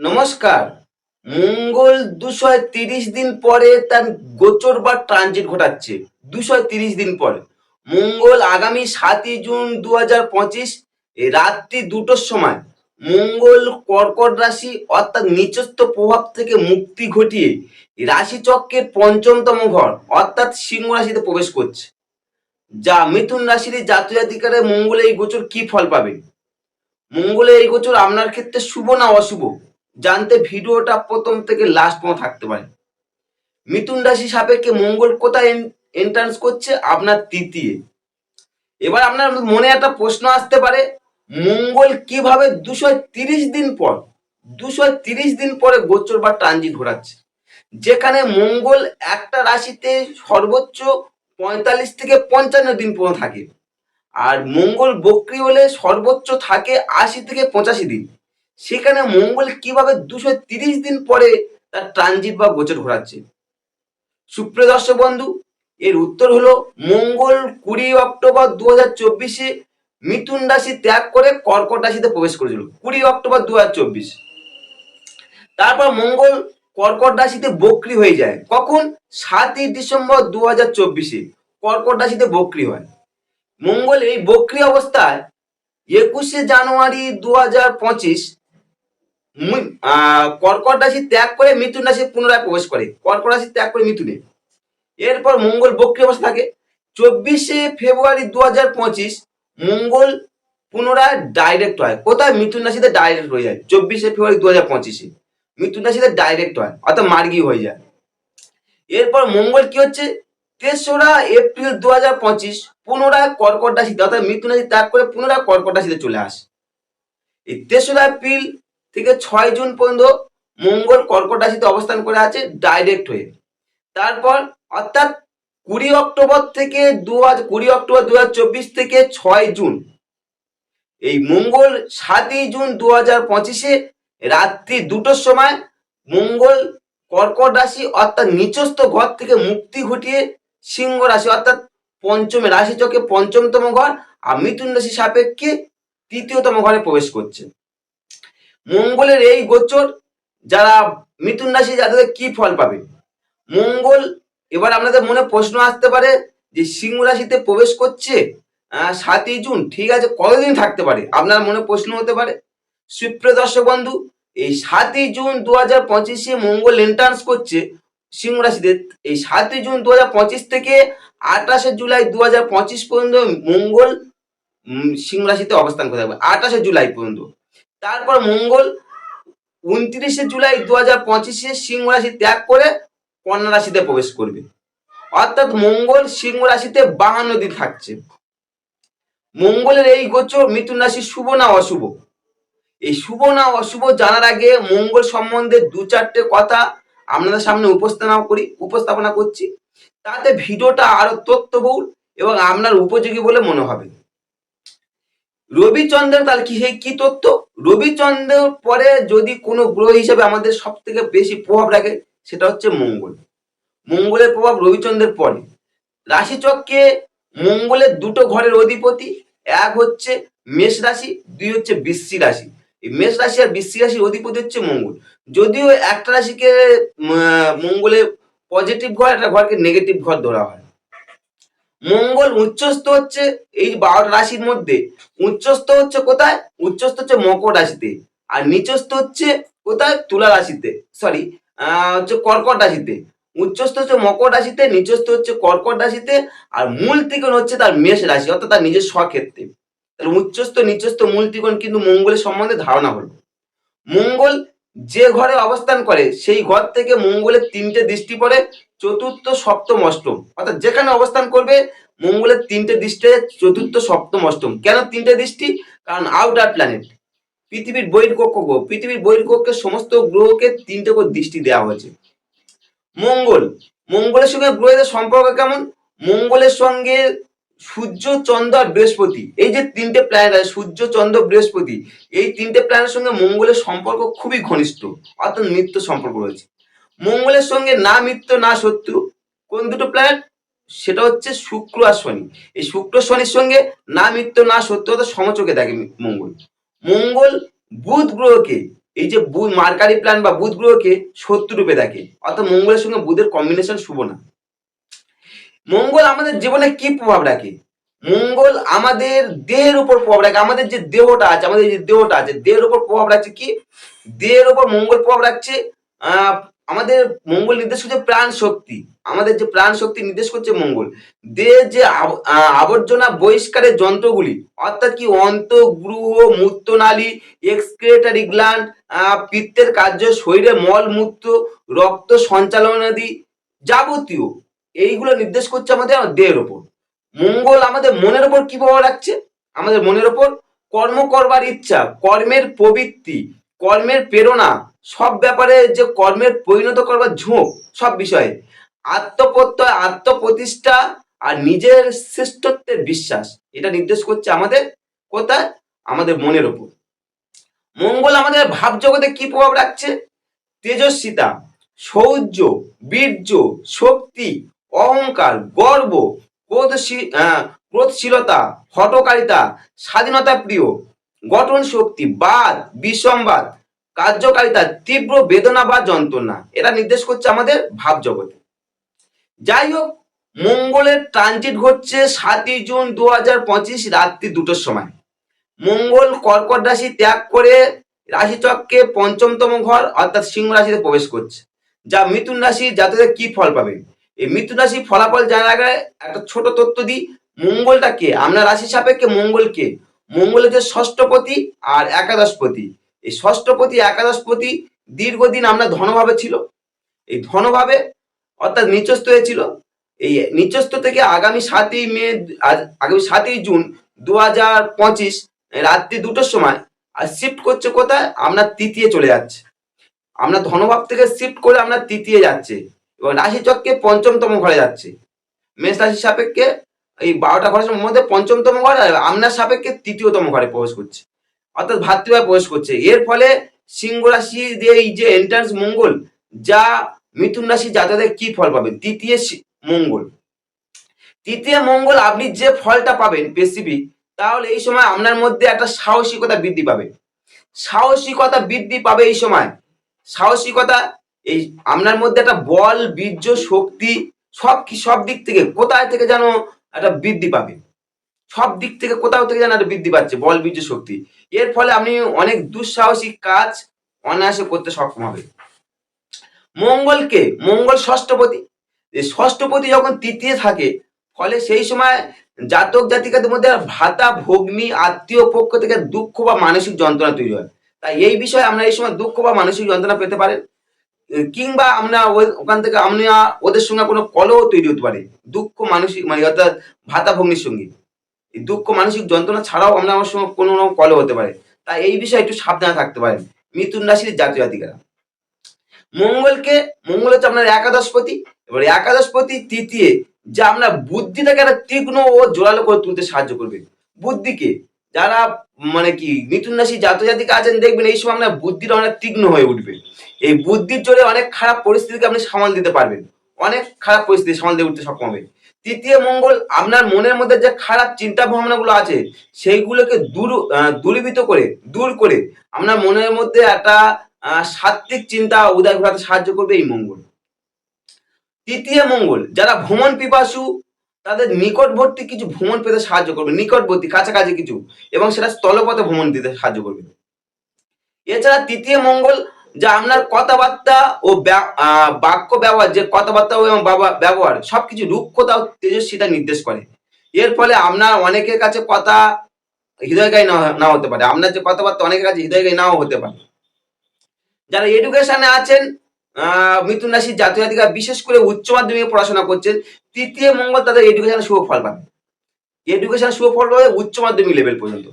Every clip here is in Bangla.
নমস্কার। মঙ্গল দুশো তিরিশ দিন পরে তার গোচর বা ট্রানজিট ঘটাচ্ছে। দুশো তিরিশ দিন পরে। মঙ্গল আগামী সাতই জুন দু হাজার পঁচিশ, রাত্রি দুটোর সময় মঙ্গল কর্কট রাশি অর্থাৎ নিচস্থ প্রভাব থেকে মুক্তি ঘটিয়ে রাশিচক্রের পঞ্চমতম ঘর অর্থাৎ সিংহ রাশিতে প্রবেশ করছে। যা মিথুন রাশির জাতীয় জাতিকারে মঙ্গলে এই গোচর কি ফল পাবে? মঙ্গলে এই গোচর আপনার ক্ষেত্রে শুভ না অশুভ? জানতে ভিডিওটা প্রথম থেকে লাস্ট পর্যন্ত থাকতে পারে মিথুন রাশি সাপেক্ষে মঙ্গল কোথায় এন্ট্রান্স করছে? আপনার তৃতীয়। এবার আপনার মনে একটা প্রশ্ন আসতে পারে, মঙ্গল কীভাবে দুশো তিরিশ দিন পর, দুশো তিরিশ দিন পরে গোচর বা ট্রানজিট ঘোরাচ্ছে? যেখানে মঙ্গল একটা রাশিতে সর্বোচ্চ পঁয়তাল্লিশ থেকে পঞ্চান্ন দিন পর্যন্ত থাকে, আর মঙ্গল বক্রি হলে সর্বোচ্চ থাকে আশি থেকে পঁচাশি দিন। সেখানে মঙ্গল কীভাবে দুশো তিরিশ দিন পরে তার ট্রানজিট বা গোচর ঘোরাচ্ছে? সুপ্রিয় দর্শক বন্ধু, এর উত্তর হলো মঙ্গল কুড়ি অক্টোবর দু হাজার চব্বিশে মিথুন রাশি ত্যাগ করে কর্কট রাশিতে প্রবেশ করেছিল। কুড়ি অক্টোবর দু হাজার চব্বিশ। তারপর মঙ্গল কর্কট রাশিতে বক্রি হয়ে যায়। কখন? সাতই ডিসেম্বর দু হাজার চব্বিশে কর্কট রাশিতে বক্রি হয়। মঙ্গল এই বক্রি অবস্থায় একুশে জানুয়ারি দু হাজার পঁচিশ কর্কট রাশি ত্যাগ করে মিথুন রাশি পুনরায় প্রবেশ করে। কর্কট রাশি ত্যাগ করে মিথুনে এরপর মঙ্গল বক্রি অবস্থা থাকে। চব্বিশে ফেব্রুয়ারি দু হাজার পঁচিশ মঙ্গল পুনরায় ডাইরেক্ট হয়। কোথায়? মিথুন রাশিতে ডাইরেক্ট হয়ে যায়। চব্বিশে ফেব্রুয়ারি দু হাজার পঁচিশে। মিথুন রাশিতে ডাইরেক্ট হয়, অর্থাৎ মার্গি হয়ে যায়। এরপর মঙ্গল কি হচ্ছে? তেসরা এপ্রিল দু হাজার পঁচিশ পুনরায় কর্কট রাশিতে, অর্থাৎ মিথুন রাশি ত্যাগ করে পুনরায় কর্কট রাশিতে চলে আসে। এই তেসরা এপ্রিল থেকে ছয় জুন পর্যন্ত মঙ্গল কর্কট রাশিতে অবস্থান করে আছে ডাইরেক্ট হয়ে। তারপর অর্থাৎ কুড়ি অক্টোবর থেকে দু হাজার কুড়ি অক্টোবর দু চব্বিশ থেকে ছয় জুন। এই মঙ্গল সাতই জুন দু হাজার পঁচিশে রাত্রি দুটোর সময় মঙ্গল কর্কট রাশি অর্থাৎ নিচস্থ ঘর থেকে মুক্তি ঘটিয়ে সিংহ রাশি অর্থাৎ পঞ্চমে রাশি চকে পঞ্চমতম ঘর আর মিথুন রাশি সাপেক্ষে তৃতীয়তম ঘরে প্রবেশ করছে। মঙ্গলের এই গোচর যারা মিথুন রাশি, যাদের কি ফল পাবে? মঙ্গল, এবার আপনাদের মনে প্রশ্ন আসতে পারে যে সিংহ রাশিতে প্রবেশ করছে সাতই জুন, ঠিক আছে, কতদিন থাকতে পারে? আপনার মনে প্রশ্ন হতে পারে। সুপ্রিয় দর্শক বন্ধু, এই সাতই জুন দু হাজার পঁচিশে মঙ্গল এন্ট্রান্স করছে সিংহ রাশিতে। এই সাতই জুন দু হাজার পঁচিশ থেকে আঠাশে জুলাই দু হাজার পঁচিশ পর্যন্ত মঙ্গল সিংহ রাশিতে অবস্থান করে থাকবে। আঠাশে জুলাই পর্যন্ত। তারপর মঙ্গল উনত্রিশে জুলাই দু হাজার পঁচিশে সিংহ রাশি ত্যাগ করে কন্যা রাশিতে প্রবেশ করবে। অর্থাৎ মঙ্গল সিংহ রাশিতে বাহান্ন দিন থাকছে। মঙ্গলের এই গোচর মিথুন রাশি শুভ না অশুভ? এই শুভ না অশুভ জানার আগে মঙ্গল সম্বন্ধে দু চারটে কথা আপনাদের সামনে উপস্থাপনা করি, উপস্থাপনা করছি। তাতে ভিডিওটা আরও তথ্যবহুল এবং আপনার উপযোগী বলে মনে হবে। রবিচন্দ্রের তাহলে কি সেই কি তথ্য রবিচন্দ্রের পরে যদি কোনো গ্রহ হিসেবে আমাদের সব থেকে বেশি প্রভাব রাখে সেটা হচ্ছে মঙ্গল। মঙ্গলের প্রভাব রবিচন্দ্রের পরে। রাশিচক্রে মঙ্গলের দুটো ঘরের অধিপতি এক হচ্ছে মেষ রাশি দুই হচ্ছে বৃশ্চিক রাশি। এই মেষ রাশি আর বৃশ্চিক রাশির অধিপতি হচ্ছে মঙ্গল। যদিও একটা রাশিকে উম, আহ, মঙ্গলে পজিটিভ ঘর একটা ঘরকে নেগেটিভ ঘর ধরা হয়। মঙ্গল উচ্চস্থ হচ্ছে এই বারোটা রাশির মধ্যে। উচ্চস্থ হচ্ছে কোথায়? উচ্চস্থ হচ্ছে মকর রাশিতে। আর নিচস্থ হচ্ছে কোথায়? তুলা রাশিতে। সরি হচ্ছে কর্কট রাশিতে। উচ্চস্থ হচ্ছে মকর রাশিতে, নিচস্থ হচ্ছে কর্কট রাশিতে, আর মূল ত্রিকোণ হচ্ছে তার মেষ রাশি, অর্থাৎ তার নিজের স্বক্ষেত্রে তাহলে উচ্চস্থ, নিচস্থ, মূল ত্রিকোণ কিন্তু মঙ্গলের সম্বন্ধে ধারণা হলো। মঙ্গল যে ঘরে অবস্থান করে, সেই ঘর থেকে মঙ্গলের তিনটে দৃষ্টি পড়ে চতুর্থ সপ্তম অষ্টম। অর্থাৎ যেখানে অবস্থান করবে, মঙ্গলের তিনটে দৃষ্টি চতুর্থ সপ্তম অষ্টম। কেন তিনটে দৃষ্টি? কারণ আউটার প্ল্যানেট পৃথিবীর বহির্কক্ষ গ্রহ পৃথিবীর বহির্কক্ষের সমস্ত গ্রহকে তিনটে করে দৃষ্টি দেওয়া হয়েছে। মঙ্গল, মঙ্গলের সঙ্গে গ্রহদের সম্পর্ক কেমন? মঙ্গলের সঙ্গে সূর্য, চন্দ্র আর বৃহস্পতি। এই যে তিনটে প্ল্যানেট আছে, সূর্য, চন্দ্র, বৃহস্পতি, এই তিনটে প্ল্যানেটের সঙ্গে মঙ্গলের সম্পর্ক খুবই ঘনিষ্ঠ। অর্থাৎ নিত্য সম্পর্ক রয়েছে। মঙ্গলের সঙ্গে না মিত্র, না শত্রু, কোন দুটো প্ল্যানেট সেটা হচ্ছে শুক্র আর শনি। এই শুক্র শনির সঙ্গে না মিত্র, না শত্রু অর্থাৎ সমচোখে দেখে মঙ্গল। মঙ্গল বুধ গ্রহকে, এই যে বুধ মার্কারি প্ল্যান বা বুধ গ্রহকে শত্রু রূপে দেখে। অর্থাৎ মঙ্গলের সঙ্গে বুধের কম্বিনেশন শুভ না। মঙ্গল আমাদের জীবনে কি প্রভাব রাখে? মঙ্গল আমাদের দেহের উপর প্রভাব রাখে। আমাদের যে দেহটা আছে, আমাদের যে দেহটা আছে, দেহের উপর প্রভাব রাখছে কি? দেহের উপর মঙ্গল প্রভাব রাখছে আমাদের মঙ্গল নির্দেশ করছে প্রাণ শক্তি। আমাদের যে প্রাণ শক্তি নির্দেশ করছে মঙ্গল। দেহের যে আবর্জনা বহিষ্কারের যন্ত্রগুলি, অর্থাৎ কি অন্ত, গ্রহ, মূত্রনালী এক্সক্রেটারি গ্ল্যান্ড পিত্তের কার্য, শরীরে মল, মূত্র, রক্ত সঞ্চালনাদি যাবতীয়, এইগুলো নির্দেশ করছে আমাদের দেহের ওপর। মঙ্গল আমাদের মনের ওপর কি প্রভাব রাখছে? আমাদের মনের ওপর কর্ম করবার ইচ্ছা, কর্মের প্রবৃত্তি, কর্মের প্রেরণা সব ব্যাপারে যে কর্মের পরিণত করবার ঝোঁক, সব বিষয়ে। আত্মপ্রত্যয়, আত্মপ্রতিষ্ঠা আর নিজের শ্রেষ্ঠত্বের বিশ্বাস, এটা নির্দেশ করছে আমাদের কোথায়? আমাদের মনের ওপর মঙ্গল আমাদের ভাব জগতে কি প্রভাব রাখছে? তেজস্বিতা শৌর্য বীর্য, শক্তি, অহংকার, গর্ব ক্রোধশীলতা হটকারিতা স্বাধীনতা প্রিয় গঠন শক্তি বাদ, বিসম্বাদ কার্যকারিতা, তীব্র বেদনা বা যন্ত্রণা। এটা নির্দেশ করছে আমাদের ভাব জগতে। যাই হোক, মঙ্গলের ট্রানজিট ঘটছে সাতই জুন দু হাজার পঁচিশ রাত্রি দুটোর সময়। মঙ্গল কর্কট রাশি ত্যাগ করে রাশিচক্রে পঞ্চমতম ঘর, অর্থাৎ সিংহ রাশিতে প্রবেশ করছে। যা মিথুন রাশি জাতকের কি ফল পাবেন এই মিথুন রাশি ফলাফল জানার আগে একটা ছোট তথ্য দিই। মঙ্গলটা কে? আমরা রাশি সাপেক্ষে মঙ্গল হচ্ছে ষষ্ঠপতি আর একাদশপতি। এই ষষ্ঠপতি, একাদশপতি দীর্ঘদিন আমরা ধনভাবে ছিল। এই ধনভাবে অর্থাৎ নিচস্থ হয়েছিল এই নিচস্থ থেকে আগামী সাতই মে আগামী সাতই জুন দু হাজার পঁচিশ, রাত্রি দুটোর সময় আর শিফট করছে কোথায়? আমরা তৃতীয় চলে যাচ্ছে। আমরা ধনভাব থেকে শিফট করে আমরা তৃতীয় যাচ্ছে এবং রাশি চক্রে পঞ্চমতম ঘরে যাচ্ছে। মেষ রাশির সাপেক্ষে এই বারোটা ঘরের মধ্যে পঞ্চমতম ঘরে আপনার সাপেক্ষে তৃতীয়তম ঘরে প্রবেশ করছে। অর্থাৎ ভাতৃভাবে প্রবেশ করছে। এর ফলে সিংহ রাশি যে এই যে এন্ট্রান্স মঙ্গল, যা মিথুন রাশি জাতকদের কি ফল পাবে? তৃতীয় মঙ্গল। তৃতীয় মঙ্গল, আপনি যে ফলটা পাবেন স্পেসিফিক তাহলে এই সময় আপনার মধ্যে একটা সাহসিকতা বৃদ্ধি পাবে। সাহসিকতা বৃদ্ধি পাবে এই সময়। সাহসিকতা, এই আপনার মধ্যে একটা বল, বীর্য, শক্তি সব কি সব দিক থেকে কোথায় থেকে যেন একটা বৃদ্ধি পাবে। সব দিক থেকে কোথাও থেকে যেন বৃদ্ধি পাচ্ছে, বল বীর্য শক্তি। এর ফলে আপনি অনেক দুঃসাহসিক কাজ অনায়াসে করতে সক্ষম হবে। মঙ্গলকে, মঙ্গল ষষ্ঠপতি ষষ্ঠপতি যখন তৃতীয় থাকে, ফলে সেই সময় জাতক জাতিকাদের মধ্যে ভাতা, ভগ্নি, আত্মীয় পক্ষ থেকে দুঃখ বা মানসিক যন্ত্রণা তৈরি হয়। তাই এই বিষয়ে আমরা এই সময় দুঃখ বা মানসিক যন্ত্রণা পেতে পারেন কিংবা আমরা ওখান থেকে আমরা ওদের সঙ্গে কোনো কলহ তৈরি হতে পারে, দুঃখ, মানসিক মানে অর্থাৎ ভাতা, ভগ্নির সঙ্গে। এই দুঃখ মানসিক যন্ত্রণা ছাড়াও আমরা আমার সঙ্গে কোনো রকম কলহ হতে পারে। তাই এই বিষয়ে একটু সাবধানে থাকতে পারেন। মিথুন রাশির জাতীয় জাতিকারা। মঙ্গলকে, মঙ্গল হচ্ছে আপনার একাদশপতি। এবার একাদশপতি তৃতীয়, যা আমরা বুদ্ধিটাকে একটা তীক্ষ্ণ ও জোরালো করে তুলতে সাহায্য করবে। বুদ্ধিকে, যারা মানে কি মিথুন রাশি জাত জাতিকে আছেন, দেখবেন এই সময় আপনার বুদ্ধিটা অনেক তীক্ষ্ণ হয়ে উঠবে। এই বুদ্ধির জোরে অনেক খারাপ পরিস্থিতিকে আপনি সামাল দিতে পারবেন। অনেক খারাপ পরিস্থিতি সামাল দিয়ে উঠতে সক্ষম হবে তৃতীয় মঙ্গল আপনার মনের মধ্যে যে খারাপ চিন্তা ভাবনাগুলো আছে, সেইগুলোকে দূর দূরীভূত করে, দূর করে আপনার মনের মধ্যে একটা সাত্বিক চিন্তা উদয় ঘটাতে সাহায্য করবে এই মঙ্গল। তৃতীয় মঙ্গল, যারা ভ্রমণ পিপাসু, তাদের নিকটবর্তী কিছু ভ্রমণ পেতে সাহায্য করবে, নিকটবর্তী, কাছাকাছি কিছু, এবং সেটা স্থলপথে ভ্রমণ দিতে সাহায্য করবে। এছাড়া তৃতীয় মঙ্গল যা আপনার কথাবার্তা ও বাক্য ব্যবহার, যে কথাবার্তা এবং ব্যবহার, সবকিছু রুক্ষতা ও তেজস্বিতা নির্দেশ করে। এর ফলে আপনার অনেকের কাছে কথা হৃদয়গায় না হতে পারে। আপনার যে কথাবার্তা অনেকের কাছে হৃদয়গায় নাও হতে পারে। যারা এডুকেশনে আছেন মিথুন রাশির জাতীয় বিশেষ করে উচ্চ মাধ্যমিকে পড়াশোনা করছেন, তৃতীয় মঙ্গল তাদের এডুকেশনে শুভ ফল পাবে। এডুকেশন শুভ ফল পাবে উচ্চ মাধ্যমিক লেভেল পর্যন্ত।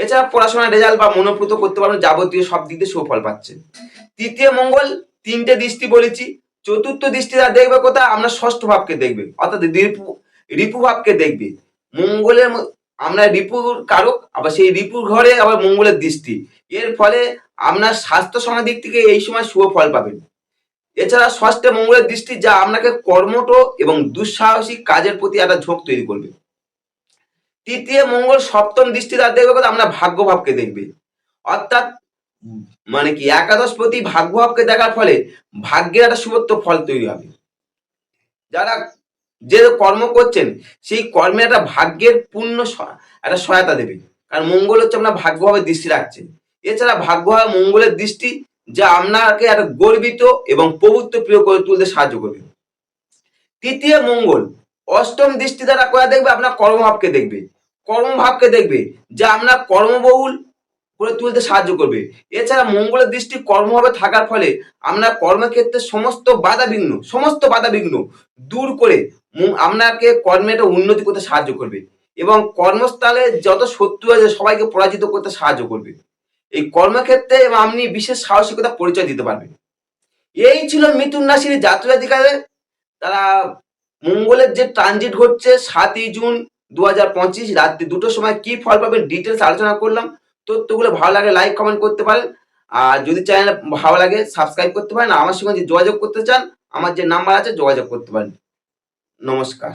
এছাড়া পড়াশোনার রেজাল্ট বা মনোপ্রত করতে পারবেন যাবতীয় সব দিক দিয়ে শুভ ফল পাচ্ছে। তৃতীয় মঙ্গল, তিনটে দৃষ্টি বলেছি। চতুর্থ দৃষ্টি তারা দেখবে কোথায়? আমরা ষষ্ঠ ভাবকে দেখবে। অর্থাৎ রিপু রিপু ভাবকে দেখবে। মঙ্গলের আমরা রিপুর কারক, আবার সেই রিপুর ঘরে আবার মঙ্গলের দৃষ্টি। এর ফলে আপনার স্বাস্থ্য সমাজ দিক থেকে এই সময় শুভ ফল পাবেন। এছাড়া ষষ্ঠে মঙ্গলের দৃষ্টি যা আপনাকে কর্মঠ এবং দুঃসাহসিক কাজের প্রতি একটা ঝোঁক তৈরি করবে। তৃতীয় মঙ্গল, সপ্তম দৃষ্টি তার দেখবে কোথায় আমরা ভাগ্য ভাবকে দেখবে। অর্থাৎ মানে কি? একাদশ প্রতি ভাগ্যভাবকে দেখার ফলে ভাগ্যের একটা শুভত্ব ফল তৈরি হবে। যারা যে কর্ম করছেন, সেই কর্মে একটা ভাগ্যের পূর্ণ একটা সহায়তা দেবে। কারণ মঙ্গল হচ্ছে আপনার ভাগ্যভাবে দৃষ্টি রাখছে। এছাড়া ভাগ্যভাবে মঙ্গলের দৃষ্টি যা আপনাকে একটা গর্বিত এবং পবিত্র প্রিয় করে তুলতে সাহায্য করবে। তৃতীয় মঙ্গল অষ্টম দৃষ্টি দ্বারা কোয়া দেখবে? আপনার কর্মভাবকে দেখবে। কর্মভাবকে দেখবে যা আপনার কর্মবহুল করে তুলতে সাহায্য করবে। এছাড়া মঙ্গলের দৃষ্টি কর্মভাবে থাকার ফলে আপনার কর্মক্ষেত্রে সমস্ত বাধা বিঘ্ন, সমস্ত বাধা বিঘ্ন দূর করে আপনাকে কর্মে একটা উন্নতি করতে সাহায্য করবে এবং কর্মস্থলে যত শত্রু আছে সবাইকে পরাজিত করতে সাহায্য করবে। এই কর্মক্ষেত্রে এবং আপনি বিশেষ সাহসিকতা পরিচয় দিতে পারবেন। এই ছিল মিথুন রাশির জাতজাতিকাদের তারা মঙ্গলের যে ট্রানজিট ঘটছে সাতই জুন দু হাজার পঁচিশ রাত্রি দুটোর সময় কি ফল পাবেন ডিটেলস আলোচনা করলাম। তথ্যগুলো ভালো লাগে লাইক কমেন্ট করতে পারেন। আর যদি চ্যানেল ভালো লাগে সাবস্ক্রাইব করতে পারেন। আমার সঙ্গে যদি যোগাযোগ করতে চান, আমার যে নাম্বার আছে, যোগাযোগ করতে পারেন। নমস্কার।